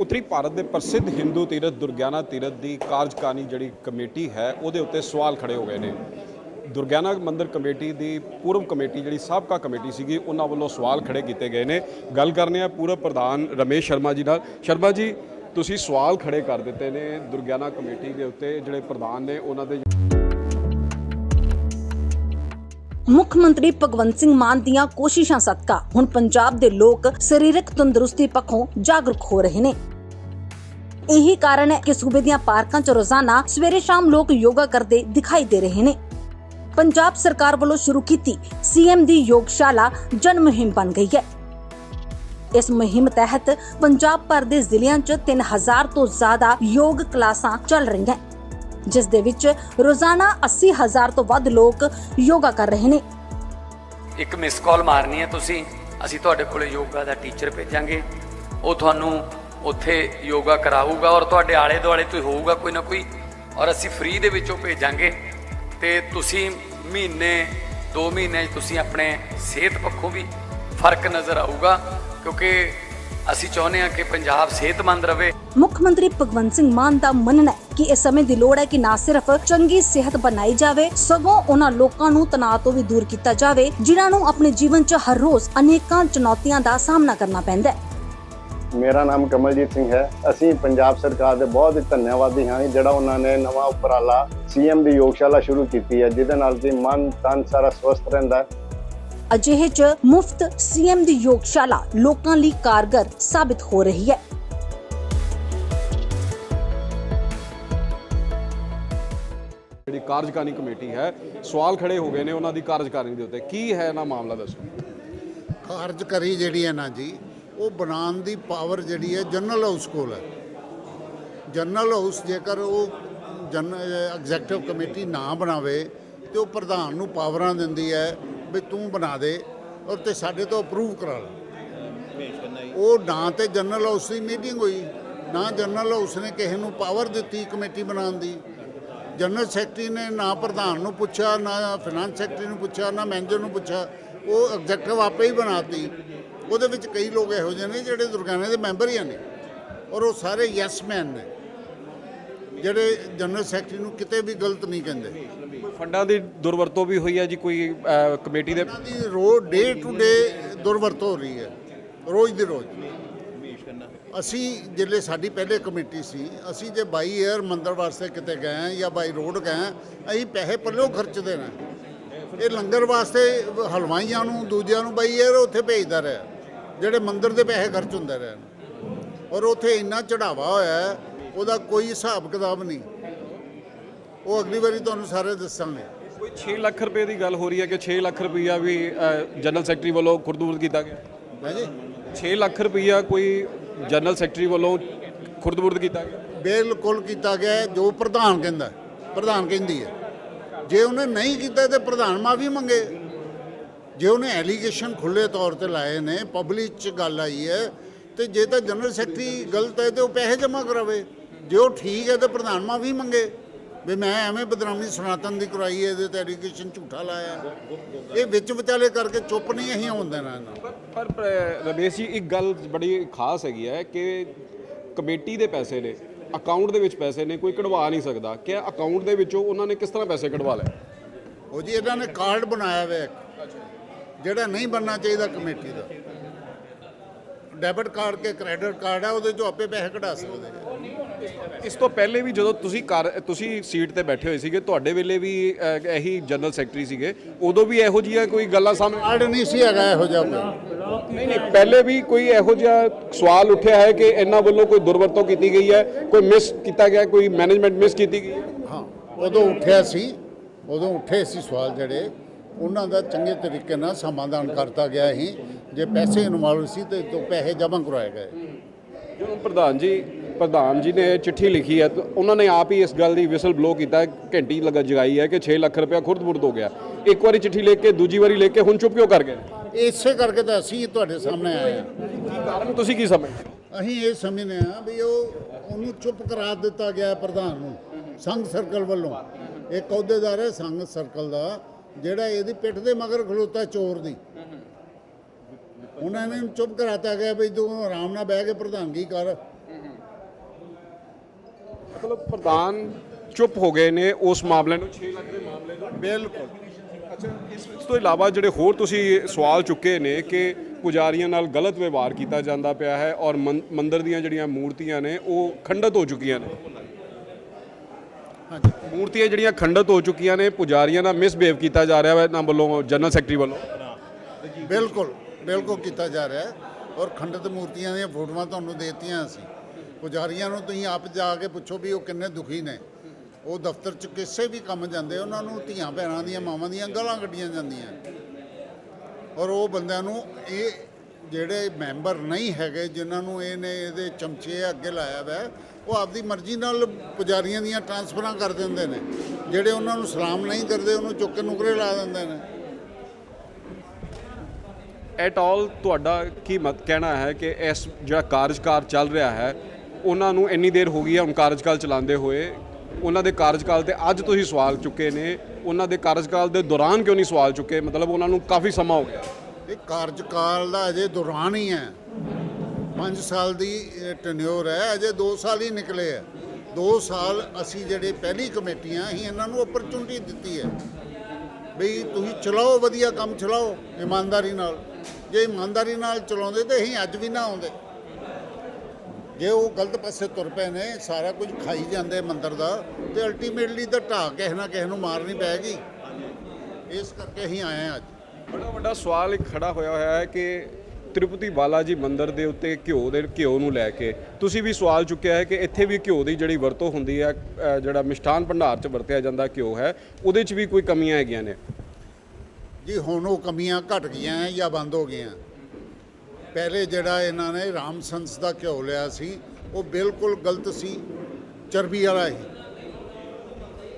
ਉੱਤਰੀ ਭਾਰਤ ਦੇ ਪ੍ਰਸਿੱਧ ਹਿੰਦੂ ਤੀਰਥ ਦੁਰਗਿਆਨਾ ਤੀਰਥ ਦੀ ਕਾਰਜਕਾਰਨੀ ਜਿਹੜੀ ਕਮੇਟੀ ਹੈ, ਉਹਦੇ ਉੱਤੇ ਸਵਾਲ ਖੜੇ ਹੋ ਗਏ ਨੇ। ਦੁਰਗਿਆਨਾ ਮੰਦਿਰ ਕਮੇਟੀ ਦੀ ਪੂਰਵ ਕਮੇਟੀ ਜਿਹੜੀ ਸਾਬਕਾ ਕਮੇਟੀ ਸੀਗੀ, ਉਹਨਾਂ ਵੱਲੋਂ ਸਵਾਲ ਖੜੇ ਕੀਤੇ ਗਏ ਨੇ। ਗੱਲ ਕਰਨੇ ਆ ਪੂਰਵ ਪ੍ਰਧਾਨ ਰਮੇਸ਼ ਸ਼ਰਮਾ ਜੀ ਨਾਲ। ਸ਼ਰਮਾ ਜੀ, ਤੁਸੀਂ ਸਵਾਲ ਖੜੇ ਕਰ ਦਿੱਤੇ ਨੇ ਦੁਰਗਿਆਨਾ ਕਮੇਟੀ ਦੇ ਉੱਤੇ, ਜਿਹੜੇ ਪ੍ਰਧਾਨ ਨੇ ਉਹਨਾਂ ਦੇ। ਮੁੱਖ ਮੰਤਰੀ ਭਗਵੰਤ ਸਿੰਘ ਮਾਨ ਦੀਆਂ ਕੋਸ਼ਿਸ਼ਾਂ ਸਦਕਾ ਹੁਣ ਪੰਜਾਬ ਦੇ ਲੋਕ ਸਰੀਰਕ ਤੰਦਰੁਸਤੀ ਪੱਖੋਂ ਜਾਗਰੂਕ ਹੋ ਰਹੇ ਨੇ। ਇਹੀ ਕਾਰਨ ਹੈ ਕਿ ਸੂਬੇ ਦੀਆਂ ਪਾਰਕਾਂ 'ਚ ਰੋਜ਼ਾਨਾ ਸਵੇਰੇ ਸ਼ਾਮ ਲੋਕ ਯੋਗਾ ਕਰਦੇ ਦਿਖਾਈ ਦੇ ਰਹੇ ਨੇ। ਪੰਜਾਬ ਸਰਕਾਰ ਵੱਲੋਂ ਸ਼ੁਰੂ ਕੀਤੀ ਸੀਐਮ ਦੀ ਯੋਗਸ਼ਾਲਾ ਜਨ ਮੁਹਿੰਮ ਬਣ ਗਈ ਹੈ। ਇਸ ਮੁਹਿੰਮ ਤਹਿਤ ਪੰਜਾਬ ਭਰ ਦੇ ਜ਼ਿਲ੍ਹਿਆਂ 'ਚ 3000 ਤੋਂ ਜ਼ਿਆਦਾ ਯੋਗ ਕਲਾਸਾਂ ਚੱਲ ਰਹੀਆਂ ਜਿਸ ਦੇ ਵਿੱਚ ਰੋਜ਼ਾਨਾ 80000 ਤੋਂ ਵੱਧ ਲੋਕ ਯੋਗਾ ਕਰ ਰਹੇ ਨੇ। ਇੱਕ ਮਿਸ ਕਾਲ ਮਾਰਨੀ ਹੈ ਤੁਸੀਂ, ਅਸੀਂ ਤੁਹਾਡੇ ਕੋਲੇ ਯੋਗਾ ਦਾ ਟੀਚਰ ਭੇਜਾਂਗੇ। ਉਹ ਤੁਹਾਨੂੰ ਉੱਥੇ ਯੋਗਾ ਕਰਾਊਗਾ ਔਰ ਤੁਹਾਡੇ ਆਲੇ ਦੁਆਲੇ ਤੋਂ ਹੋਊਗਾ ਕੋਈ ਨਾ ਕੋਈ ਔਰ ਅਸੀਂ ਫ੍ਰੀ ਦੇ ਵਿੱਚੋਂ ਭੇਜਾਂਗੇ। ਤੇ ਤੁਸੀਂ ਮਹੀਨੇ 2 ਮਹੀਨੇ ਤੁਸੀਂ ਆਪਣੇ ਸਿਹਤ ਪੱਖੋਂ ਵੀ ਫ਼ਰਕ ਨਜ਼ਰ ਆਊਗਾ, ਕਿਉਂਕਿ ਅਸੀਂ ਚਾਹੁੰਦੇ ਹਾਂ ਕਿ ਪੰਜਾਬ ਸਿਹਤਮੰਦ ਰਵੇ। ਮੁੱਖ ਮੰਤਰੀ ਭਗਵੰਤ ਸਿੰਘ ਮਾਨ ਦਾ ਮੰਨਣਾ ਹੈ ਕਿ ਇਸ ਸਮੇਂ ਦੀ ਲੋੜ ਹੈ ਕਿ ਨਾ ਸਿਰਫ ਚੰਗੀ ਸਿਹਤ ਬਣਾਈ ਜਾਵੇ, ਸਗੋਂ ਉਹਨਾਂ ਲੋਕਾਂ ਨੂੰ ਤਣਾਅ ਤੋਂ ਵੀ ਦੂਰ ਕੀਤਾ ਜਾਵੇ, ਜਿਨ੍ਹਾਂ ਨੂੰ ਆਪਣੇ ਜੀਵਨ 'ਚ ਹਰ ਰੋਜ਼ ਅਨੇਕਾਂ ਚੁਣੌਤੀਆਂ ਦਾ ਸਾਹਮਣਾ ਕਰਨਾ ਪੈਂਦਾ ਹੈ। ਮੇਰਾ ਨਾਮ ਕਮਲਜੀਤ ਸਿੰਘ ਹੈ। ਅਸੀਂ ਪੰਜਾਬ ਸਰਕਾਰ ਦੇ ਬਹੁਤ ਹੀ ਧੰਨਵਾਦੀ ਹਾਂ ਜਿਹੜਾ ਉਹਨਾਂ ਨੇ ਨਵਾਂ ਉਪਰਾਲਾ ਸੀਐਮ ਦੀ ਯੋਗਸ਼ਾਲਾ ਸ਼ੁਰੂ ਕੀਤੀ ਹੈ ਜਿਹਦੇ ਨਾਲ ਕਿ ਮਨ ਤਨ ਸਾਰਾ ਸਵਸਥ ਰਹਿੰਦਾ ਹੈ। ਅਜਿਹੇ 'ਚ ਮੁਫਤ ਸੀਐਮ ਦੀ ਯੋਗਸ਼ਾਲਾ ਲੋਕਾਂ ਲਈ ਕਾਰਗਰ ਸਾਬਿਤ ਹੋ ਰਹੀ ਹੈ। ਜਿਹੜੀ ਕਾਰਜਕਾਰਨੀ ਕਮੇਟੀ ਹੈ ਸਵਾਲ ਖੜੇ ਹੋ ਗਏ ਨੇ ਉਹਨਾਂ ਦੀ ਕਾਰਜਕਾਰਨੀ ਦੇ ਉੱਤੇ। ਕੀ ਹੈ ਨਾ ਮਾਮਲਾ ਦੱਸੋ? ਕਾਰਜਕਾਰੀ ਜਿਹੜੀ ਹੈ ਨਾ ਜੀ ਉਹ ਬਣਾਉਣ ਦੀ ਪਾਵਰ ਜਿਹੜੀ ਹੈ ਜਨਰਲ ਹਾਊਸ ਕੋਲ ਹੈ। ਜਨਰਲ ਹਾਊਸ ਜੇਕਰ ਉਹ ਜਨ ਐਗਜ਼ੈਕਟਿਵ ਕਮੇਟੀ ਨਾ ਬਣਾਵੇ ਤੇ ਉਹ ਪ੍ਰਧਾਨ ਨੂੰ ਪਾਵਰਾਂ ਦਿੰਦੀ ਹੈ ਵੀ ਤੂੰ ਬਣਾ ਦੇ ਔਰ ਤੇ ਸਾਡੇ ਤੋਂ ਅਪਰੂਵ ਕਰਾ ਲੈ। ਉਹ ਨਾ ਤੇ ਜਨਰਲ ਹਾਊਸ ਦੀ ਮੀਟਿੰਗ ਹੋਈ, ਨਾ ਜਨਰਲ ਹਾਊਸ ਨੇ ਕਿਸੇ ਨੂੰ ਪਾਵਰ ਦਿੱਤੀ ਕਮੇਟੀ ਬਣਾਉਣ ਦੀ। ਜਨਰਲ ਸੈਕਟਰੀ ਨੇ ਨਾ ਪ੍ਰਧਾਨ ਨੂੰ ਪੁੱਛਿਆ, ਨਾ ਫਾਈਨਾਂਸ ਸੈਕਟਰੀ ਨੂੰ ਪੁੱਛਿਆ, ਨਾ ਮੈਨੇਜਰ ਨੂੰ ਪੁੱਛਿਆ, ਉਹ ਐਗਜ਼ੈਕਟਿਵ ਆਪੇ ਹੀ ਬਣਾਤੀ। ਉਹਦੇ ਵਿੱਚ ਕਈ ਲੋਕ ਇਹੋ ਜਿਹੇ ਨੇ ਜਿਹੜੇ ਦੁਰਗਾਨੇ ਦੇ ਮੈਂਬਰ ਹੀ ਨੇ। ਔਰ ਉਹ ਸਾਰੇ ਯੈਸ ਮੈਨ ਨੇ। ਜਿਹੜੇ ਜਨਰਲ ਸੈਕਟਰੀ ਨੂੰ ਕਿਤੇ ਵੀ ਗਲਤ ਨਹੀਂ ਕਹਿੰਦੇ। ਫੰਡਾਂ ਦੀ ਦੁਰਵਰਤੋਂ ਵੀ ਹੋਈ ਹੈ ਜੀ ਕੋਈ ਅਹ, ਕਮੇਟੀ ਦੇ ਇਹਨਾਂ ਦੀ ਰੋਜ਼ ਡੇ ਟੂ ਡੇ ਦੁਰਵਰਤੋਂ ਹੋ ਰਹੀ ਹੈ। ਰੋਜ਼ ਦੀ ਰੋਜ਼। ਅਸੀਂ ਜਿਹੜੇ ਸਾਡੀ ਪਹਿਲੇ ਕਮੇਟੀ ਸੀ ਅਸੀਂ ਜੇ ਬਾਈ 에ਅਰ ਮੰਦਰ ਵਾਸਤੇ ਕਿਤੇ ਗਏ ਹਾਂ ਜਾਂ ਬਾਈ ਰੋਡ ਗਏ ਹਾਂ, ਅਸੀਂ ਪੈਸੇ ਪੱਲਿਓ ਖਰਚਦੇ ਨੇ। ਇਹ ਲੰਗਰ ਵਾਸਤੇ ਹਲਵਾਈਆਂ ਨੂੰ ਦੂਜਿਆਂ ਨੂੰ ਬਾਈ 에ਅਰ ਉੱਥੇ ਭੇਜਦਾ ਰਿਹਾ। ਜਿਹੜੇ ਮੰਦਰ ਦੇ ਪੈਸੇ ਖਰਚ ਹੁੰਦੇ ਰਹੇ ਔਰ ਉੱਥੇ ਇੰਨਾ ਚੜਾਵਾ ਹੋਇਆ ਉਹਦਾ ਕੋਈ ਹਿਸਾਬ ਕਿਤਾਬ ਨਹੀਂ। ਉਹ ਅਗਲੀ ਵਾਰੀ ਤੁਹਾਨੂੰ ਸਾਰੇ ਦੱਸਾਂਗੇ। ਕੋਈ 6 ਲੱਖ ਰੁਪਏ ਦੀ ਗੱਲ ਹੋ ਰਹੀ ਹੈ ਕਿ 6 ਲੱਖ ਰੁਪਈਆ ਵੀ ਜਨਰਲ ਸੈਕਟਰੀ ਵੱਲੋਂ ਖੁਰਦਬੁਰਦ ਕੀਤਾ ਗਿਆ? ਹੈ ਜੀ? 6 ਲੱਖ ਰੁਪਈਆ ਕੋਈ ਜਨਰਲ ਸੈਕਟਰੀ ਵੱਲੋਂ ਖੁਰਦਬੁਰਦ ਕੀਤਾ ਗਿਆ? ਬਿਲਕੁਲ ਕੀਤਾ ਗਿਆ ਜੋ ਪ੍ਰਧਾਨ ਕਹਿੰਦਾ ਪ੍ਰਧਾਨ ਕਹਿੰਦੀ ਹੈ। ਜੇ ਉਹਨੇ ਨਹੀਂ ਕੀਤਾ ਤੇ ਪ੍ਰਧਾਨ ਮਾਫੀ ਮੰਗੇ। ਜੇ ਉਹਨੇ ਐਲੀਗੇਸ਼ਨ ਖੁੱਲੇ ਤੌਰ ਤੇ ਲਾਏ ਨੇ ਪਬਲਿਕ ਚ ਗੱਲ ਆਈ ਹੈ ਤੇ ਜੇ ਤਾਂ ਜਨਰਲ ਸੈਕਟਰੀ ਗਲਤ ਹੈ ਤੇ ਉਹ ਪੈਸੇ ਜਮ੍ਹਾਂ ਕਰਾਵੇ। ਜੇ ਉਹ ਠੀਕ ਹੈ ਤੇ ਪ੍ਰਧਾਨ ਮਾਫੀ ਮੰਗੇ। ਵੀ ਮੈਂ ਐਵੇਂ ਬਦਨਾਮੀ ਸਨਾਤਨ ਦੀ ਕਰਾਈ ਹੈ ਇਹਦੇ ਤੇ ਐਲੀਗੇਸ਼ਨ ਝੂਠਾ ਲਾਇਆ। ਇਹ ਵਿੱਚ ਵਿਚਾਲੇ ਕਰਕੇ ਚੁੱਪ ਨਹੀਂ ਅਸੀਂ ਇਹਨਾਂ ਨੂੰ। ਪਰ ਰਮੇਸ਼ ਜੀ ਇੱਕ ਗੱਲ ਬੜੀ ਖਾਸ ਹੈਗੀ ਹੈ ਕਿ ਕਮੇਟੀ ਦੇ ਪੈਸੇ ਨੇ ਅਕਾਊਂਟ ਦੇ ਵਿੱਚ ਪੈਸੇ ਨੇ ਕੋਈ ਕਢਵਾ ਨਹੀਂ ਸਕਦਾ। ਕਿ ਅਕਾਊਂਟ ਦੇ ਵਿੱਚੋਂ ਉਹਨਾਂ ਨੇ ਕਿਸ ਤਰ੍ਹਾਂ ਪੈਸੇ ਕਢਵਾ ਲਏ? ਉਹ ਜੀ ਇਹਨਾਂ ਨੇ ਕਾਰਡ ਬਣਾਇਆ ਹੋਇਆ ਜਿਹੜਾ ਨਹੀਂ ਬਣਨਾ ਚਾਹੀਦਾ ਕਮੇਟੀ ਦਾ। ਡੈਬਿਟ ਕਾਰਡ ਕੇ ਕ੍ਰੈਡਿਟ ਕਾਰਡ ਹੈ ਉਹਦੇ ਚੋਂ ਆਪੇ ਪੈਸੇ ਕਢਾ ਸਕਦੇ ਆ। ਇਸ ਤੋਂ ਪਹਿਲੇ ਵੀ ਜਦੋਂ ਤੁਸੀਂ ਕਰ ਤੁਸੀਂ ਸੀਟ ਤੇ ਬੈਠੇ ਹੋਏ ਸੀਗੇ ਤੁਹਾਡੇ ਵੇਲੇ ਵੀ ਅਹ, ਇਹੀ ਜਨਰਲ ਸੈਕਟਰੀ ਸੀਗੇ ਉਦੋਂ ਵੀ ਇਹੋ ਜਿਹੀਆਂ ਕੋਈ ਗੱਲਾਂ ਸਾਹਮਣੇ ਕਾਰਡ ਨਹੀਂ ਸੀ ਹੈਗਾ ਇਹੋ ਜਿਹਾ ਕੋਈ। ਨਹੀਂ ਨਹੀਂ ਪਹਿਲੇ ਵੀ ਕੋਈ ਇਹੋ ਜਿਹਾ ਸਵਾਲ ਉੱਠਿਆ ਹੈ ਕਿ ਇਹਨਾਂ ਵੱਲੋਂ ਕੋਈ ਦੁਰਵਰਤੋਂ ਕੀਤੀ ਗਈ ਹੈ ਕੋਈ ਮਿਸ ਕੀਤਾ ਗਿਆ ਕੋਈ ਮੈਨੇਜਮੈਂਟ ਮਿਸ ਕੀਤੀ ਗਈ ਹੈ? ਹਾਂ ਉਦੋਂ ਉੱਠਿਆ ਸੀ ਉਦੋਂ ਉੱਠੇ ਸੀ ਸਵਾਲ ਜਿਹੜੇ। ਉਹਨਾਂ ਦਾ ਚੰਗੇ ਤਰੀਕੇ ਨਾਲ ਸਮਾਧਾਨ ਕਰਤਾ ਗਿਆ ਸੀ। ਜੇ ਪੈਸੇ ਇਨਵੋਲਵ ਸੀ ਤੇ ਤੋਂ ਪੈਸੇ ਜਮ੍ਹਾਂ ਕਰਵਾਏ ਗਏ। ਜਦੋਂ ਪ੍ਰਧਾਨ ਜੀ ਪ੍ਰਧਾਨ ਜੀ ਨੇ ਚਿੱਠੀ ਲਿਖੀ ਹੈ ਤਾਂ ਉਹਨਾਂ ਨੇ ਆਪ ਹੀ ਇਸ ਗੱਲ ਦੀ ਵਿਸਲ ਬਲੋ ਕੀਤਾ ਘੰਟੀ ਲਗਾ ਜਗਾਈ ਹੈ ਕਿ 6 ਲੱਖ ਰੁਪਇਆ ਖੁਰਦ-ਬੁਰਦ ਹੋ ਗਿਆ। ਇੱਕ ਵਾਰੀ ਚਿੱਠੀ ਲਿਖ ਕੇ ਦੂਜੀ ਵਾਰੀ ਲਿਖ ਕੇ ਹੁਣ ਚੁੱਪ ਕਿਉਂ ਕਰ ਗਏ? ਇਸੇ ਕਰਕੇ ਤਾਂ ਅਸੀਂ ਤੁਹਾਡੇ ਸਾਹਮਣੇ ਆਏ ਹਾਂ। ਕਾਰਨ ਤੁਸੀਂ ਕੀ ਸਮਝਦੇ? ਅਸੀਂ ਇਹ ਸਮਝਦੇ ਹਾਂ ਵੀ ਉਹ ਉਹਨੂੰ ਚੁੱਪ ਕਰਾ ਦਿੱਤਾ ਗਿਆ ਪ੍ਰਧਾਨ ਨੂੰ ਸੰਘ ਸਰਕਲ ਵੱਲੋਂ। ਇੱਕ ਅਹੁਦੇਦਾਰ ਹੈ ਸੰਘ ਸਰਕਲ ਦਾ। ਜਿਹੜਾ ਇਹਦੀ ਪਿੱਠ ਦੇ ਮਗਰ ਖਲੋਤਾ ਚੋਰ ਦੀ। ਉਹਨਾਂ ਨੇ ਚੁੱਪ ਕਰਾਤਾ ਗਿਆ ਵੀ ਤੂੰ ਆਰਾਮ ਨਾਲ ਬਹਿ ਕੇ ਪ੍ਰਧਾਨਗੀ ਕਰ। ਮਤਲਬ ਪ੍ਰਧਾਨ ਚੁੱਪ ਹੋ ਗਏ ਨੇ ਉਸ ਮਾਮਲੇ ਨੂੰ 6 ਲੱਖ ਦੇ ਮਾਮਲੇ ਨੂੰ। ਬਿਲਕੁਲ। ਅੱਛਾ ਇਸ ਤੋਂ ਇਲਾਵਾ ਜਿਹੜੇ ਹੋਰ ਤੁਸੀਂ ਸਵਾਲ ਚੁੱਕੇ ਨੇ ਕਿ ਪੁਜਾਰੀਆਂ ਨਾਲ ਗਲਤ ਵਿਵਹਾਰ ਕੀਤਾ ਜਾਂਦਾ ਪਿਆ ਹੈ ਔਰ ਮੰਦਿਰ ਦੀਆਂ ਜਿਹੜੀਆਂ ਮੂਰਤੀਆਂ ਨੇ ਉਹ ਖੰਡਿਤ ਹੋ ਚੁੱਕੀਆਂ ਨੇ। ਮੂਰਤੀਆਂ ਜਿਹੜੀਆਂ ਖੰਡਿਤ ਹੋ ਚੁੱਕੀਆਂ ਨੇ ਪੁਜਾਰੀਆਂ ਨਾਲ ਮਿਸਬਿਹੇਵ ਕੀਤਾ ਜਾ ਰਿਹਾ ਹੈ ਇਹਨਾਂ ਵੱਲੋਂ ਜਨਰਲ ਸੈਕਟਰੀ ਵੱਲੋਂ। ਬਿਲਕੁਲ ਬਿਲਕੁਲ ਕੀਤਾ ਜਾ ਰਿਹਾ ਹੈ। ਔਰ ਖੰਡਿਤ ਮੂਰਤੀਆਂ ਦੀਆਂ ਫੋਟੋਆਂ ਤੁਹਾਨੂੰ ਦੇਤੀਆਂ ਅਸੀਂ। ਪੁਜਾਰੀਆਂ ਨੂੰ ਤੁਸੀਂ ਆਪ ਜਾ ਕੇ ਪੁੱਛੋ ਵੀ ਉਹ ਕਿੰਨੇ ਦੁਖੀ ਨੇ। ਉਹ ਦਫ਼ਤਰ 'ਚ ਕਿਸੇ ਵੀ ਕੰਮ ਜਾਂਦੇ ਉਹਨਾਂ ਨੂੰ ਧੀਆਂ ਭੈਣਾਂ ਦੀਆਂ ਮਾਵਾਂ ਦੀਆਂ ਗਾਲਾਂ ਕੱਢੀਆਂ ਜਾਂਦੀਆਂ। ਔਰ ਉਹ ਬੰਦਿਆਂ ਨੂੰ ਇਹ ਜਿਹੜੇ ਮੈਂਬਰ ਨਹੀਂ ਹੈਗੇ ਜਿਨ੍ਹਾਂ ਨੂੰ ਇਹਨੇ ਇਹਦੇ ਚਮਚੇ ਅੱਗੇ ਲਾਇਆ ਵੈ ਉਹ ਆਪਦੀ ਮਰਜ਼ੀ ਨਾਲ ਪੁਜਾਰੀਆਂ ਦੀਆਂ ਟ੍ਰਾਂਸਫਰਾਂ ਕਰ ਦਿੰਦੇ ਨੇ। ਜਿਹੜੇ ਉਹਨਾਂ ਨੂੰ ਸਲਾਮ ਨਹੀਂ ਕਰਦੇ ਉਹਨੂੰ ਚੁੱਕ ਕੇ ਨੁਕਰੇ ਲਾ ਦਿੰਦੇ ਨੇ। ਐਟ ਆਲ ਤੁਹਾਡਾ ਕੀ ਮਤ ਕਹਿਣਾ ਹੈ ਕਿ ਇਸ ਜਿਹੜਾ ਕਾਰਜਕਾਰ ਚੱਲ ਰਿਹਾ ਹੈ ਉਹਨਾਂ ਨੂੰ ਇੰਨੀ ਦੇਰ ਹੋ ਗਈ ਹੈ ਹੁਣ ਕਾਰਜਕਾਲ ਚਲਾਉਂਦੇ ਹੋਏ। ਉਹਨਾਂ ਦੇ ਕਾਰਜਕਾਲ ਤੇ ਅੱਜ ਤੁਸੀਂ ਸਵਾਲ ਚੁੱਕੇ ਨੇ। ਉਹਨਾਂ ਦੇ ਕਾਰਜਕਾਲ ਦੇ ਦੌਰਾਨ ਕਿਉਂ ਨਹੀਂ ਸਵਾਲ ਚੁੱਕੇ? ਮਤਲਬ ਉਹਨਾਂ ਨੂੰ ਕਾਫੀ ਸਮਾਂ ਹੋ ਗਿਆ। ਇਹ ਕਾਰਜਕਾਲ ਦਾ ਅਜੇ ਦੌਰਾਨ ਹੀ ਹੈ। 5 ਸਾਲ ਦੀ ਟੈਨਿਓਰ ਹੈ, ਅਜੇ 2 ਸਾਲ ਹੀ ਨਿਕਲੇ ਹੈ। 2 ਸਾਲ ਅਸੀਂ ਜਿਹੜੇ ਪਹਿਲੀ ਕਮੇਟੀਆਂ, ਅਸੀਂ ਇਹਨਾਂ ਨੂੰ ਓਪਰਚੁਨਿਟੀ ਦਿੱਤੀ ਹੈ। ਬਈ ਤੁਸੀਂ ਚਲਾਓ, ਵਧੀਆ ਕੰਮ ਚਲਾਓ, ਇਮਾਨਦਾਰੀ ਨਾਲ। ਜੇ ਇਮਾਨਦਾਰੀ ਨਾਲ ਚਲਾਉਂਦੇ ਤੇ ਅਸੀਂ ਅੱਜ ਵੀ ਨਾ ਆਉਂਦੇ। ਜੇ ਉਹ ਗਲਤ ਪਾਸੇ ਤੁਰ ਪਏ ਨੇ, ਸਾਰਾ ਕੁਝ ਖਾਈ ਜਾਂਦੇ ਮੰਦਰ ਦਾ, ਤੇ ਅਲਟੀਮੇਟਲੀ ਤਾਂ ਢਾਹ ਕਿਸੇ ਨਾ ਕਿਸੇ ਨੂੰ ਮਾਰਨੀ ਪੈਗੀ। ਇਸ ਕਰਕੇ ਅਸੀਂ ਆਏ ਹਾਂ ਅੱਜ। ਬੜਾ ਵੱਡਾ ਸਵਾਲ ਇੱਕ ਖੜਾ ਹੋਇਆ ਹੋਇਆ ਹੈ ਕਿ ਤਿਰੂਪਤੀ ਬਾਲਾਜੀ ਮੰਦਿਰ ਦੇ ਉੱਤੇ ਘਿਓ ਦੇ ਘਿਓ ਨੂੰ ਲੈ ਕੇ ਤੁਸੀਂ ਵੀ ਸਵਾਲ ਚੁੱਕਿਆ ਹੈ ਕਿ ਇੱਥੇ ਵੀ ਘਿਓ ਦੀ ਜਿਹੜੀ ਵਰਤੋਂ ਹੁੰਦੀ ਹੈ ਅ, ਜਿਹੜਾ ਮਿਸ਼ਠਾਨ ਭੰਡਾਰ 'ਚ ਵਰਤਿਆ ਜਾਂਦਾ ਘਿਓ ਹੈ ਉਹਦੇ 'ਚ ਵੀ ਕੋਈ ਕਮੀਆਂ ਹੈਗੀਆਂ ਨੇ? ਜੀ ਹੁਣ ਉਹ ਕਮੀਆਂ ਘਟ ਗਈਆਂ ਹੈ ਜਾਂ ਬੰਦ ਹੋ ਗਈਆਂ? ਪਹਿਲੇ ਜਿਹੜਾ ਇਹਨਾਂ ਨੇ ਰਾਮ ਸੰਸ ਦਾ ਘਿਓ ਲਿਆ ਸੀ ਉਹ ਬਿਲਕੁਲ ਗਲਤ ਸੀ ਚਰਬੀ ਵਾਲਾ ਹੀ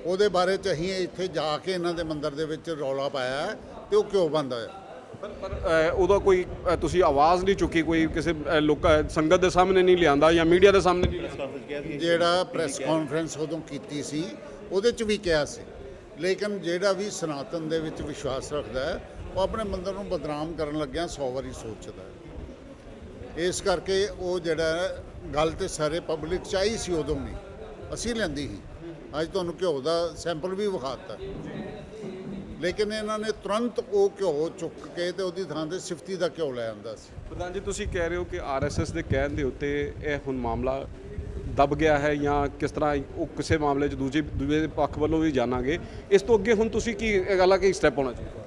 ਉਹਦੇ ਬਾਰੇ ਚ ਅਸੀਂ ਇੱਥੇ ਜਾ ਕੇ ਇਹਨਾਂ ਦੇ ਮੰਦਿਰ ਦੇ ਵਿੱਚ ਰੌਲਾ ਪਾਇਆ ਹੈ ਤੇ ਉਹ ਘਿਓ ਬੰਦ ਹੋਇਆ। ਪਰ ਪਰ ਉਹਦਾ ਕੋਈ ਤੁਸੀਂ ਆਵਾਜ਼ ਨਹੀਂ ਚੁੱਕੀ ਕੋਈ ਕਿਸੇ ਅ, ਲੋਕਾਂ ਸੰਗਤ ਦੇ ਸਾਹਮਣੇ ਨਹੀਂ ਲਿਆਂਦਾ ਜਾਂ ਮੀਡੀਆ ਦੇ ਸਾਹਮਣੇ ਨਹੀਂ ਲਿਆਂਦਾ? ਜਿਹੜਾ ਪ੍ਰੈਸ ਕਾਨਫਰੰਸ ਉਦੋਂ ਕੀਤੀ ਸੀ ਉਹਦੇ ਚ ਵੀ ਕਿਹਾ ਸੀ। ਲੇਕਿਨ ਜਿਹੜਾ ਵੀ ਸਨਾਤਨ ਦੇ ਵਿੱਚ ਵਿਸ਼ਵਾਸ ਰੱਖਦਾ ਹੈ ਉਹ ਆਪਣੇ ਮੰਦਰ ਨੂੰ ਬਦਨਾਮ ਕਰਨ ਲੱਗਿਆ 100 ਵਾਰੀ ਸੋਚਦਾ ਹੈ। ਇਸ ਕਰਕੇ ਉਹ ਜਿਹੜਾ ਗੱਲ ਤੇ ਸਾਰੇ ਪਬਲਿਕ ਚ ਆਈ ਸੀ ਉਦੋਂ ਵੀ। ਅਸੀਂ ਲੈਂਦੀ ਸੀ। ਅੱਜ ਤੁਹਾਨੂੰ ਘਿਓ ਦਾ ਸੈਂਪਲ ਵੀ ਵਿਖਾਤਾ। ਲੇਕਿਨ ਇਹਨਾਂ ਨੇ ਤੁਰੰਤ ਉਹ ਘਿਓ ਚੁੱਕ ਕੇ ਤੇ ਉਹਦੀ ਥਾਂ ਤੇ ਸਿਫਤੀ ਦਾ ਘਿਓ ਲੈ ਆਂਦਾ ਸੀ। ਪ੍ਰਧਾਨ ਜੀ ਤੁਸੀਂ ਕਹਿ ਰਹੇ ਹੋ ਕਿ ਆਰਐਸਐਸ ਦੇ ਕਹਿਣ ਦੇ ਉੱਤੇ ਇਹ ਹੁਣ ਮਾਮਲਾ ਦਬ ਗਿਆ ਹੈ ਜਾਂ ਕਿਸ ਤਰ੍ਹਾਂ ਉਹ ਕਿਸੇ ਮਾਮਲੇ 'ਚ ਦੂਜੇ ਦੂਜੇ ਪੱਖ ਵੱਲੋਂ ਵੀ ਜਾਣਾਂਗੇ। ਇਸ ਤੋਂ ਅੱਗੇ ਹੁਣ ਤੁਸੀਂ ਕੀ ਇਹ ਗੱਲ ਕਿ ਸਟੈਪ ਹੋਣਾ ਚਾਹੀਦਾ?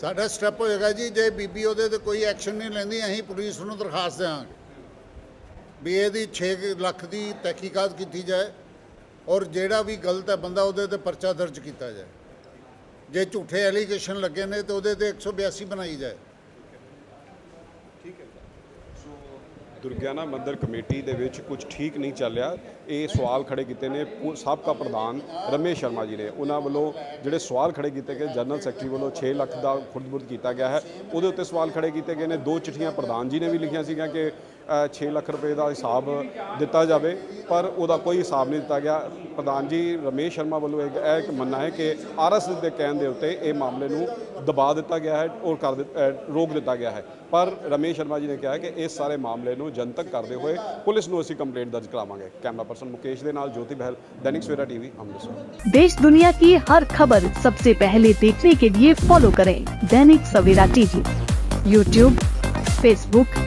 ਸਾਡਾ ਸਟੈਪ ਹੋਏਗਾ ਜੀ ਜੇ ਬੀਬੀ ਉਹਦੇ ਤੇ ਕੋਈ ਐਕਸ਼ਨ ਨਹੀਂ ਲੈਂਦੀ ਅਸੀਂ ਪੁਲਿਸ ਨੂੰ ਦਰਖਾਸਤ ਦੇਵਾਂਗੇ ਵੀ ਇਹਦੀ 6 ਲੱਖ ਦੀ ਤਹਿਕੀਕਾਤ ਕੀਤੀ ਜਾਏ ਔਰ ਜਿਹੜਾ ਵੀ ਗਲਤ ਹੈ ਬੰਦਾ ਉਹਦੇ ਤੇ ਪਰਚਾ ਦਰਜ ਕੀਤਾ ਜਾਏ। ਜੇ ਝੂਠੇ ਐਲੀਗੇਸ਼ਨ ਲੱਗੇ ਨੇ ਤੇ ਉਹਦੇ ਤੇ 182 ਬਣਾਈ ਜਾਏ। ਦੁਰਗਿਆਨਾ ਮੰਦਰ ਕਮੇਟੀ ਦੇ ਵਿੱਚ ਕੁਝ ਠੀਕ ਨਹੀਂ ਚੱਲਿਆ। ਇਹ ਸਵਾਲ ਖੜੇ ਕੀਤੇ ਨੇ। ਪੂ- ਸਾਬਕਾ ਪ੍ਰਧਾਨ ਰਮੇਸ਼ ਸ਼ਰਮਾ ਜੀ ਨੇ। ਉਹਨਾਂ ਵੱਲੋਂ ਜਿਹੜੇ ਸਵਾਲ ਖੜੇ ਕੀਤੇ ਗਏ, ਜਨਰਲ ਸੈਕਟਰੀ ਵੱਲੋਂ 6 ਲੱਖ ਦਾ ਖੁਰਦਬੁਰਦ ਕੀਤਾ ਗਿਆ ਹੈ। ਉਹਦੇ ਉੱਤੇ ਸਵਾਲ ਖੜੇ ਕੀਤੇ ਗਏ ਨੇ। ਦੋ ਚਿੱਠੀਆਂ ਪ੍ਰਧਾਨ ਜੀ ਨੇ ਵੀ ਲਿਖੀਆਂ ਸੀਗੀਆਂ ਕਿ 6 ਲੱਖ ਰੁਪਏ ਦਾ ਹਿਸਾਬ ਦਿੱਤਾ ਜਾਵੇ ਪਰ ਉਹਦਾ ਕੋਈ ਹਿਸਾਬ ਨਹੀਂ ਦਿੱਤਾ ਗਿਆ ਪ੍ਰਧਾਨ ਜੀ ਰਮੇਸ਼ ਸ਼ਰਮਾ ਵੱਲੋਂ ਇੱਕ ਇਹ ਇੱਕ ਮੰਨਣਾ ਹੈ ਕਿ ਆਰਐਸ ਦੇ ਕਹਿਣ ਦੇ ਉੱਤੇ ਇਹ ਮਾਮਲੇ ਨੂੰ ਦਬਾ ਦਿੱਤਾ ਗਿਆ ਹੈ ਔਰ ਕਰ ਦਿੱਤ- ਅ, ਰੋਕ ਦਿੱਤਾ ਗਿਆ ਹੈ ਪਰ ਰਮੇਸ਼ ਸ਼ਰਮਾ ਜੀ ਨੇ ਕਿਹਾ ਕਿ ਇਸ ਸਾਰੇ ਮਾਮਲੇ ਨੂੰ ਜਨਤਕ ਕਰਦੇ ਹੋਏ ਪੁਲਿਸ ਨੂੰ ਅਸੀਂ ਕੰਪਲੇਂਟ ਦਰਜ ਕਰਾਵਾਂਗੇ ਕੈਮਰਾ ਪਰਸਨ ਮੁਕੇਸ਼ ਦੇ ਨਾਲ ਜੋਤੀ ਬਹਿਲ ਦੈਨਿਕ ਸਵੇਰਾ ਟੀਵੀ ਅੰਮ੍ਰਿਤਸਰ देश दुनिया की हर खबर सबसे पहले देखने के लिए फॉलो करें Dainik Savera TV YouTube Facebook